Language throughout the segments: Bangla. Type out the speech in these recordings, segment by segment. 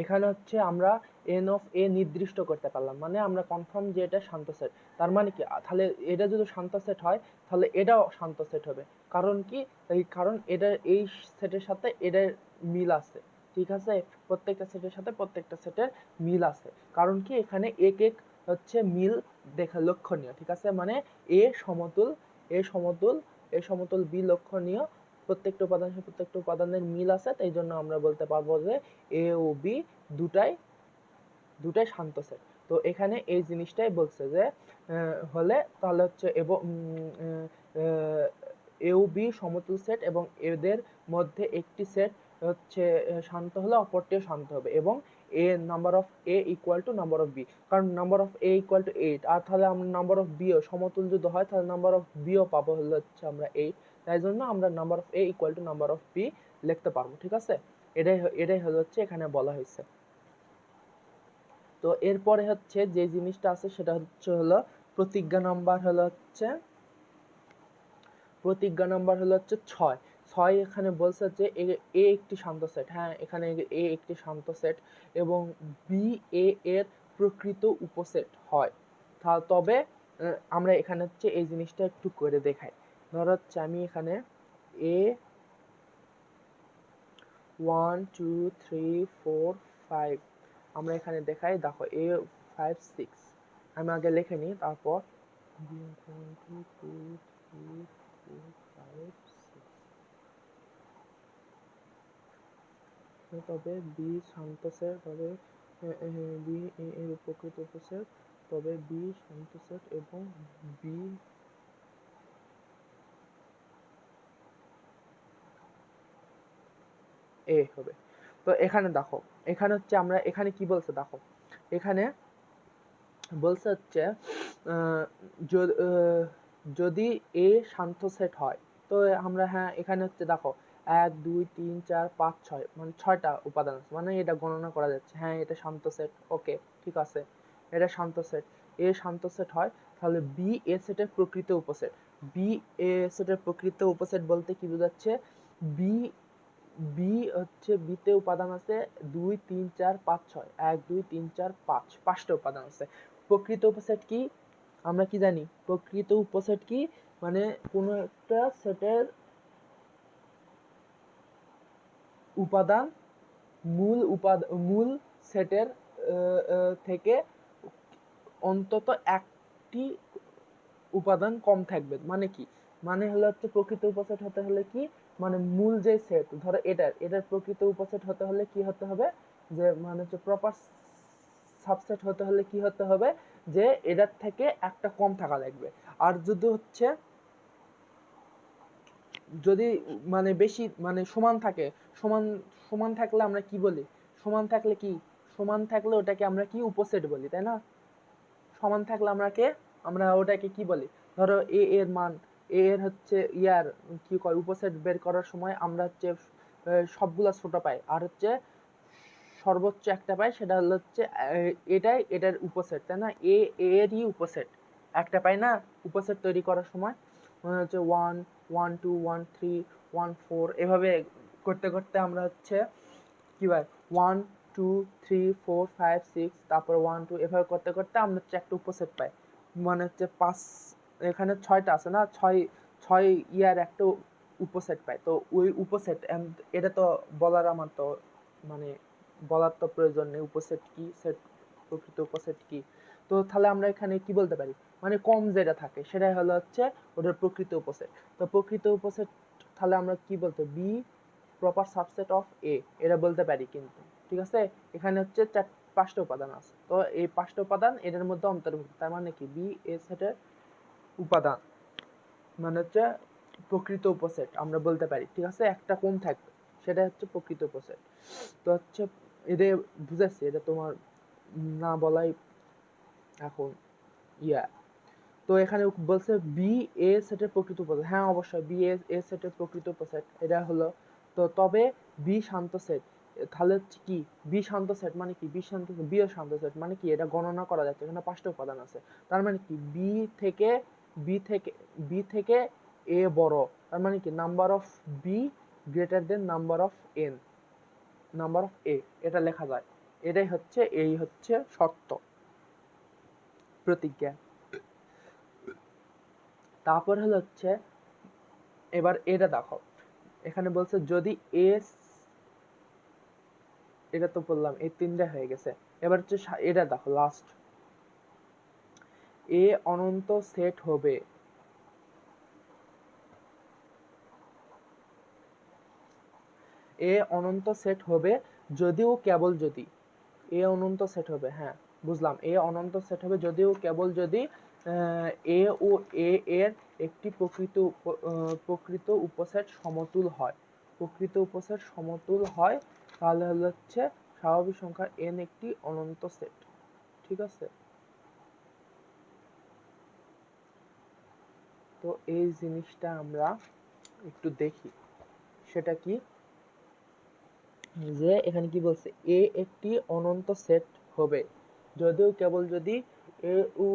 এখানে হচ্ছে আমরা এন অফ এ নির্দিষ্ট করতে পারলাম। মানে আমরা কনফার্ম যে এটা শান্ত সেট তার মানে কি? তাহলে এটা যদি শান্ত সেট হয়, তাহলে এটাও শান্ত সেট হবে। কারণ কি? এই কারণ এটা, এই সেটের সাথে এটার মিল আছে। ঠিক আছে? প্রত্যেকটা সেটের সাথে প্রত্যেকটা সেটের মিল আছে। কারণ কি? এখানে এক এক হচ্ছে মিল দেখা লক্ষণীয়। ঠিক আছে? মানে এ সমতুল এ সমতুল এ সমতুল বি লক্ষণীয় প্রত্যেকটা উপাদানের সাথে প্রত্যেকটা উপাদানের মিল আছে, তাই জন্য আমরা বলতে পারব যে এ ও বি দুটাই দুটাই শান্ত সেট। তো এখানে এই জিনিসটাই বলছে যে হলে তাহলে হচ্ছে এবং এ ও বি সমতুল সেট এবং এদের মধ্যে একটি সেট হচ্ছে শান্ত হলে অপরটিও শান্ত হবে এবং এ number of A equal to number of B কারণ number of A equal to eight আর তাহলে আমরা নাম্বার অফ বিও সমতুল যদি হয়, তাহলে নাম্বার অফ বিও পাবো হলে হচ্ছে আমরা এইট তাই জন্য আমরা number of A equal to number of B লিখতে পারব, ঠিক আছে? এটাই এটাই হচ্ছে এখানে বলা হয়েছে। তো এরপরে হচ্ছে যে জিনিসটা আছে সেটা হচ্ছে হলো প্রতিজ্ঞা নাম্বার হলো হচ্ছে, প্রতিজ্ঞা নাম্বার হলো হচ্ছে ছয়। ছয় এখানে বলছে যে এ একটি শান্ত সেট হ্যাঁ এখানে এ একটি শান্ত সেট এবং বি এ এর প্রকৃত উপসেট হয়। তবে আমরা এখানে হচ্ছে এই জিনিসটা একটু করে দেখাই। ধর হচ্ছে আমি এখানে A one two three four five আমরা এখানে দেখাই, দেখো এ ফাইভ সিক্স আমি আগে লিখে নিই, তারপর তবে বি সন্তোষের, তবে বি এর উপকৃত তবে বি সন্তোষের এবং বি এ হবে। তো এখানে দেখো, এখানে হচ্ছে আমরা এখানে কি বলছে দেখো? এখানে বলছে হচ্ছে যদি এ শান্ত সেট হয়, তো আমরা হ্যাঁ এখানে হচ্ছে দেখো, এক, দুই, তিন, চার, পাঁচ, ছয় মানে ছয়টা উপাদান আছে। মানে এটা গণনা করা যাচ্ছে। হ্যাঁ এটা শান্ত সেট ওকে ঠিক আছে। এটা শান্ত সেট। এ শান্ত সেট হয়, তাহলে বি এ সেটের প্রকৃত উপসেট। বি এ সেটের প্রকৃত উপসেট বলতে কি বোঝাচ্ছে? বি বি হচ্ছে বিতে উপাদান আছে দুই, তিন, চার, পাঁচ, ছয়। এক, দুই, তিন, চার, পাঁচ। পাঁচটা উপাদান আছে। প্রকৃত উপসেট কি? আমরা কি জানি? প্রকৃত উপসেট কি? মানে কোনো একটা সেটের উপাদান মূল উপাদান মূল সেটের থেকে অন্তত একটি উপাদান কম থাকবে। মানে কি? মানে হলো হচ্ছে প্রকৃত উপসেট হতে হলে কি? মানে মূল যে সেট, ধরো এটার এটার প্রকৃত উপসেট হতে হলে কি হতে হবে? যে মানে হচ্ছে প্রপার সাবসেট হতে হলে কি হতে হবে? যে এটার থেকে একটা কম থাকা লাগবে। আর যদি হচ্ছে যদি মানে বেশি মানে সমান থাকে, সমান সমান থাকলে আমরা কি বলি? সমান থাকলে কি? সমান থাকলে ওটাকে আমরা কি উপসেট বলি, তাই না? সমান থাকলে আমরা কে? আমরা ওটাকে কি বলি? ধরো এ এর মান এর হচ্ছে ইয়ার কি কয়, উপসেট বের করার সময় আমরা হচ্ছে সবগুলা ছোট পাই। আর হচ্ছে সর্বোচ্চ একটা পাই, সেটা হলো হচ্ছে এটাই এটার উপসেট, তাই না? এ, এরই উপসেট। একটা পাই না, উপসেট তৈরি করার সময়, মনে হচ্ছে one one two one three one four এভাবে করতে করতে আমরা হচ্ছে কি ভাই one two three four five six তারপর ওয়ান টু এভাবে করতে করতে আমরা হচ্ছে একটা উপসেট পাই। মানে হচ্ছে পাঁচ এখানে ছয়টা আছে না? ছয় ছয় ইয়ার একটা উপসেট পাই তো ওই উপসেট এটা তো বলার আমার তো মানে বলার তো প্রয়োজন নেই। উপসেট কি? সেট, প্রকৃত উপসেট কি? তো তাহলে আমরা এখানে কি বলতে পারি? মানে কম যেটা থাকে, সেটাই হলো হচ্ছে ওটার প্রকৃত উপসেট। তো প্রকৃত উপসেট, তাহলে আমরা কি বলতে B proper subset of A এটা বলতে পারি কিন্তু। ঠিক আছে? এখানে হচ্ছে চার, পাঁচটা উপাদান আছে। তো এই পাঁচটা উপাদান এটার মধ্যে অন্তর্ভুক্ত। তার মানে কি? বি এ সেটের উপাদান। মানে হচ্ছে প্রকৃত উপসেট, আমরা বলতে পারি, ঠিক আছে? একটা কম থাকবে সেটা হচ্ছে প্রকৃত উপসেট। তো হচ্ছে এটা বুঝাচ্ছি, এটা তোমার না বলাই এখন ইয়া। তো এখানে বলছে বি এ সেটের প্রকৃত উপসেট। হ্যাঁ অবশ্যই বি এ এ সেটের প্রকৃত উপসেট, এটা হলো, তো তবে বি শান্ত সেট, তাহলে হচ্ছে কি? বি শান্ত সেট মানে কি? বি শান্ত বি শান্ত সেট মানে কি? এটা গণনা করা যাচ্ছে, এখানে পাঁচটা উপাদান আছে। তার মানে কি? বি থেকে বি থেকে বি থেকে এ বড়। তার মানে কি? Number of B greater than number of N number of A এটা লেখা যায়। এটাই হচ্ছে, এই হচ্ছে শর্ত প্রতিজ্ঞা। তারপর হলো হচ্ছে, এবার এটা দেখো। এখানে বলছে, যদি এ এটা তো বললাম, এই তিনটা হয়ে গেছে। এবার হচ্ছে এটা দেখো লাস্ট এ অনন্ত সেট হবে। এ অনন্ত সেট হবে যদিও কেবল যদি। এ অনন্ত সেট হবে হ্যাঁ বুঝলাম। এ অনন্ত সেট হবে যদিও কেবল যদি এ ও এ এর একটি প্রকৃত প্রকৃত উপসেট সমতুল হয়। প্রকৃত উপসেট সমতুল হয় তাহলে হচ্ছে স্বাভাবিক সংখ্যা n একটি অনন্ত সেট, ঠিক আছে? তো এই জিনিসটা আমরা একটু দেখি। সেটা কি? যে এখানে কি বলছে, এ একটি অনন্ত সেট হবে। যদিও কেবল যদি এ ও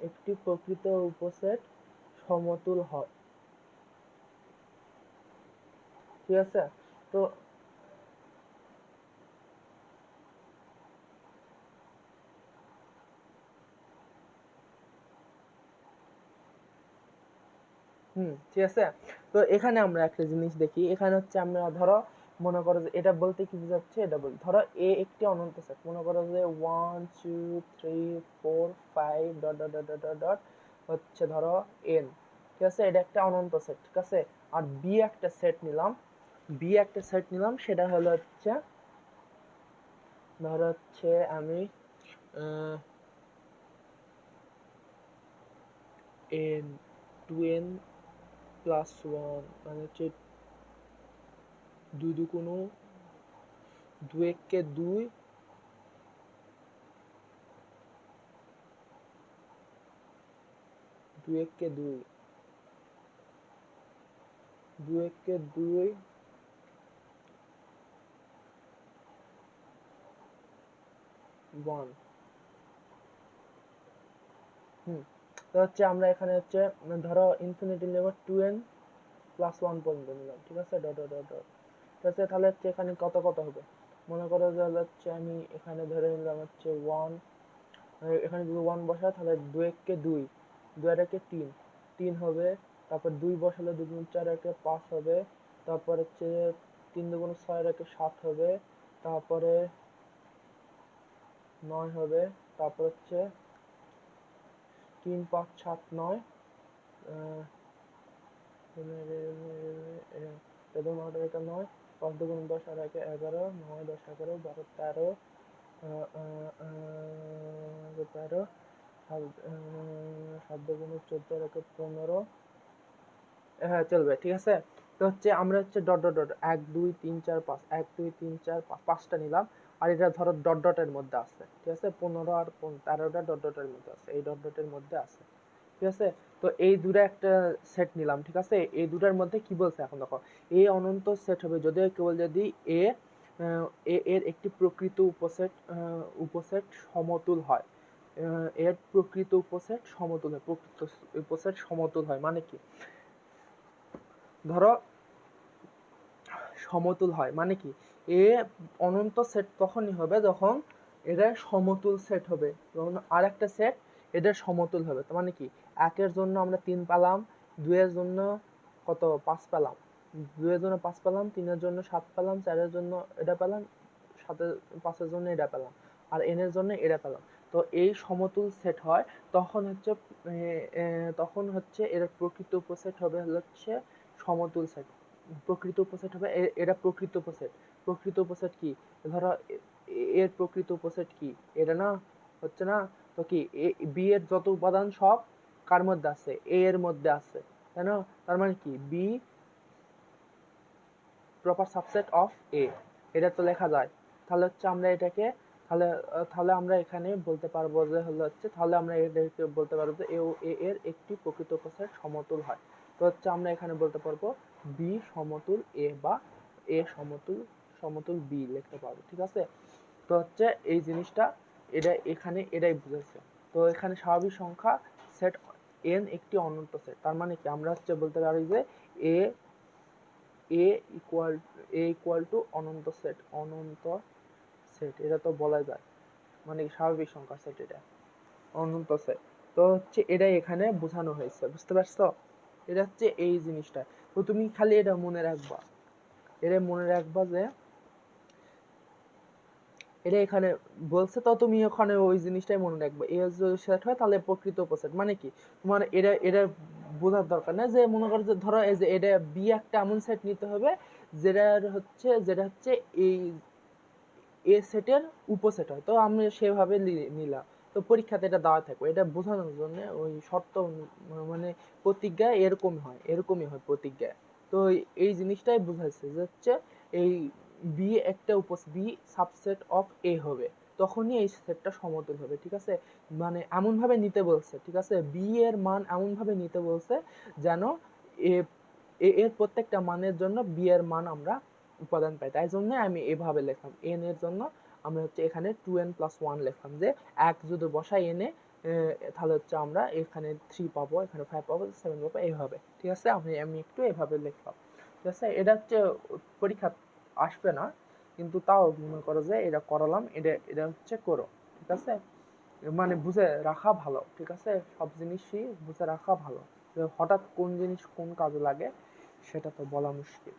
একটি প্রকৃত উপসেট সমতুল হয়। ঠিক আছে? তো হুম, ঠিক আছে? তো এখানে আমরা একটা জিনিস দেখি। এখানে হচ্ছে আমরা ধরো মনে করো যে এটা বলতে কি বোঝাচ্ছে? এটা বল। ধরো এ একটি অনন্ত সেট। মনে করো যে one two three four five dot dot dot dot dot হচ্ছে ধরো এন ঠিক আছে? এটা একটা অনন্ত সেট, ঠিক আছে? আর বি একটা সেট নিলাম। বি একটা সেট নিলাম, সেটা হলো হচ্ছে, ধরো হচ্ছে আমি N two N plus one মানে হচ্ছে দুই দু কোনো দু এককে দুই দু এককে দুই দু এককে দুই ওয়ান হুম। হচ্ছে আমরা এখানে হচ্ছে ধরো ইনফিনিটি নেবার টু এন প্লাস ওয়ান পর্যন্ত নিলাম, ঠিক আছে? ডট ডট ডট ঠিক আছে? তাহলে হচ্ছে এখানে কত কত হবে? মনে করো যে হচ্ছে আমি এখানে ধরে নিলাম হচ্ছে ওয়ান এখানে যদি ওয়ান বসায় তাহলে দু এককে দুই দু আর একে তিন তিন হবে, তারপর দুই বসালে দুই গুণ চার একে পাঁচ হবে, তারপর হচ্ছে তিন দুগুণ ছয় একে সাত হবে, তারপরে নয় হবে, তারপর হচ্ছে তিন পাঁচ সাত নয় তেরো নয়, পাঁচ দুগুণ দশ আর একে এগারো, নয় দশ এগারো, বারো তেরো তেরো, সাত দুগুণ চোদ্দ আর একে পনেরো। হ্যাঁ চলবে, ঠিক আছে? তো হচ্ছে আমরা হচ্ছে ডট ডট ডট এক, দুই, তিন, চার, পাঁচ, এক, দুই, তিন, চার, পাঁচ, পাঁচটা নিলাম। আর এটা ধরো ডট ডটের মধ্যে আছে, ঠিক আছে? পনেরো আর তেরোটা ডট ডটের মধ্যে আছে, এই ডট ডটের মধ্যে আছে, ঠিক আছে? তো এই দুটা একটা সেট নিলাম, ঠিক আছে? এই দুটার মধ্যে কি বলছে এখন দেখো, এ অনন্ত সেট হবে, যদিও কেবল যদি এ এর একটি প্রকৃত উপসেট উপসেট সমতুল হয় এর প্রকৃত উপসেট সমতুল হয়, প্রকৃত উপসেট সমতুল হয় মানে কি? ধরো, সমতুল হয় মানে কি? এ অনন্ত সেট তখনই হবে যখন এটা সমতুল সেট হবে। যখন আর একটা সেট এদের সমতুল হবে। তার মানে কি? একের জন্য আমরা তিন পেলাম, দুইয়ের জন্য কত? পাঁচ পেলাম। দুইয়ের জন্য পাঁচ পেলাম, তিনের জন্য সাত পেলাম, চারের জন্য এটা পেলাম, সাতের, পাঁচের জন্য এটা পেলাম আর এন এর জন্য এটা পেলাম। তো এই সমতুল সেট হয়, তখন হচ্ছে তখন হচ্ছে এর প্রকৃত উপসেট হবে হচ্ছে সমতুল সেট প্রকৃত উপসেট হবে এ- এটা প্রকৃত উপসেট। প্রকৃত উপসেট কি? ধরো এর প্রকৃত উপসেট কি? এটা না হচ্ছে না তো কি? এ বি এর যত উপাদান সব কার মধ্যে আছে? এ এর মধ্যে আছে। তাই না? তার মানে কি? B proper subset of A এটা তো লেখা যায়। তাহলে হচ্ছে আমরা এটাকে, তাহলে তাহলে আমরা এখানে বলতে পারব যে হলো হচ্ছে, তাহলে আমরা এটাকে বলতে পারব যে এ ও এ এর একটি প্রকৃত উপসেট সমতুল হয়। তো হচ্ছে আমরা এখানে বলতে পারব বি সমতুল এ বা এ সমতুল সমতুল বি লিখতে পারব, ঠিক আছে? তো হচ্ছে এই জিনিসটা এটা এখানে এটাই বুঝেছে তো এখানে স্বাভাবিক সংখ্যা সেট এন একটি অনন্ত সেট তার মানে কি? আমরা হচ্ছে বলতে পারি যে A A equal A equal to Ananta set অনন্ত সেট এটা তো বলা যায়। মানে স্বাভাবিক সংখ্যা সেট এটা, অনন্ত সেট তো হচ্ছে এটা এখানে বোঝানো হয়েছে, বুঝতে পারছ? এটা হচ্ছে এই জিনিসটা তো তুমি খালি এটা মনে রাখবা, এটা মনে রাখবা যে এটা এখানে বলছে, তো তুমি ওখানে ওই জিনিসটাই মনে রাখবে। এ যদি সেট হয়, তাহলে প্রকৃত উপসেট মানে কি? তোমার এটা এটা বোঝার দরকার না যে, মনে করো যে, ধরো এই যে, এটা বি একটা এমন সেট নিতে হবে, যেটার হচ্ছে, যেটা হচ্ছে এই এ সেটের উপসেট হয়। তো আমি সেভাবে নিলাম। তো পরীক্ষাতে এটা দেওয়া থাকবে। এটা বোঝানোর জন্য ওই শর্ত মানে প্রতিজ্ঞা এরকমই হয় এরকমই হয় প্রতিজ্ঞা তো এই জিনিসটাই বোঝাচ্ছে যে হচ্ছে এই বি একটা উপস বি সাবসেট অফ এ হবে। তখনই এই সেটটা সমতুল হবে, ঠিক আছে? মানে এমন ভাবে নিতে বলছে, ঠিক আছে? বি এর মান এমন ভাবে নিতে বলছে যেন এ এর প্রত্যেকটা মানের জন্য বি এর মান আমরা উপাদান পাই। তাই জন্য আমি এভাবে লিখলাম। এন এর জন্য আমরা হচ্ছে এখানে টু এন প্লাস ওয়ান লিখলাম যে এক যদি বসাই এনে তাহলে হচ্ছে আমরা এখানে থ্রি পাবো, এখানে ফাইভ পাবো সেভেন পাবো এইভাবে ঠিক আছে? আমি আমি একটু এভাবে লিখলাম। ঠিক আছে? এটা হচ্ছে পরীক্ষা আসবে না, কিন্তু তাও মনে করো যে এটা করালাম, এটা এটা হচ্ছে করো, ঠিক আছে? মানে বুঝে রাখা ভালো, ঠিক আছে? সব জিনিসই বুঝে রাখা ভালো। হঠাৎ কোন জিনিস কোন কাজে লাগে, সেটা তো বলা মুশকিল।